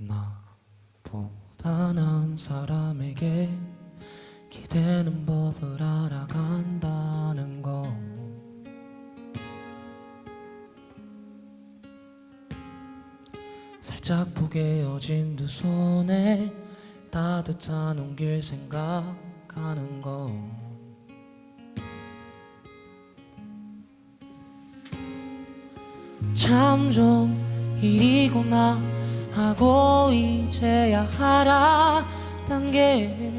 나보다 난 사람에게 기대는 법을 알아간다는 거. 살짝 포개어진 두 손에 따뜻한 온길 생각하는 거. 참좀 일이구나 하고 이제야 알았단 게.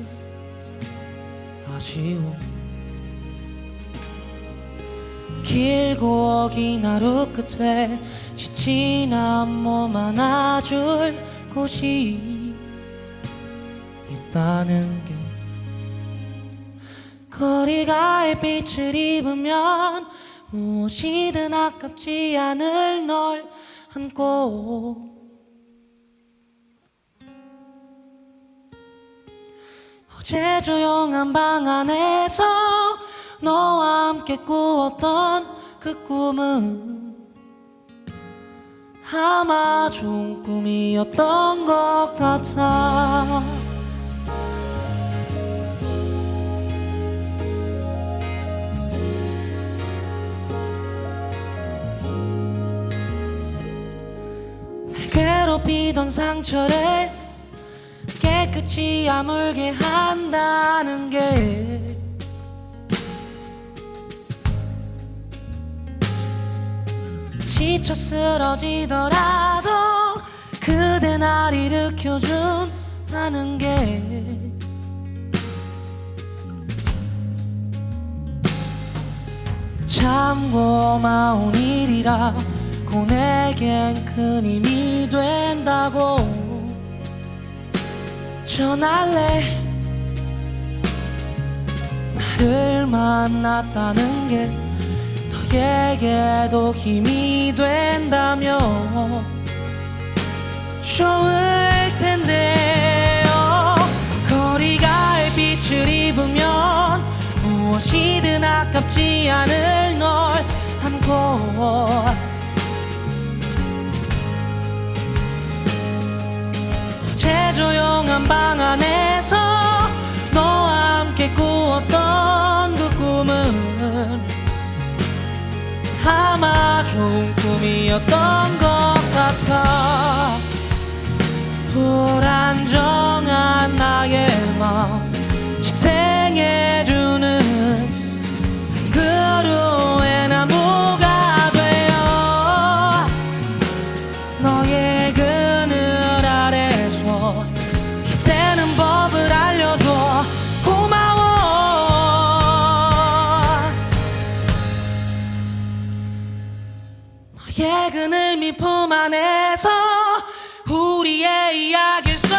아쉬워 길고 긴 하루 끝에 지친 한몸 안아줄 곳이 있다는 게. 거리가 빛을 입으면 무엇이든 아깝지 않을 널 안고 어제 조용한 방 안에서 너와 함께 꾸었던 그 꿈은 아마 좋은 꿈이었던 것 같아. 날 괴롭히던 상처를 깨끗이 아물게 한다는 게 지쳐 쓰러지더라도 그대 날 일으켜준다는 게 참 고마운 일이라 고 내겐 큰 힘이 된다고 전할래? 나를 만났다는 게 너에게도 힘이 된다면 좋을 텐데요. 거리가 빛을 입으면 무엇이든 아깝지 않을 널 안고 좋은 꿈이었던 것 같아. 불안정한 너의 그늘 밑품 안에서 우리의 이야기를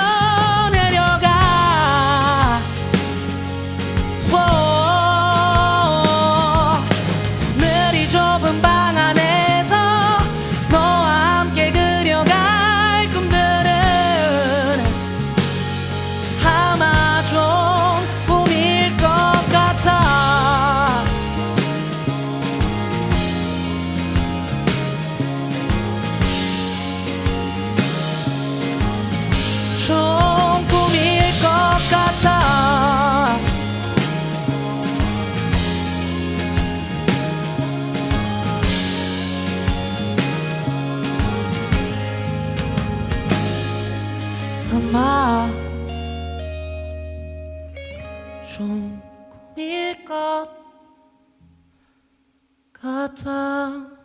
아마 좋은 꿈일 것 같아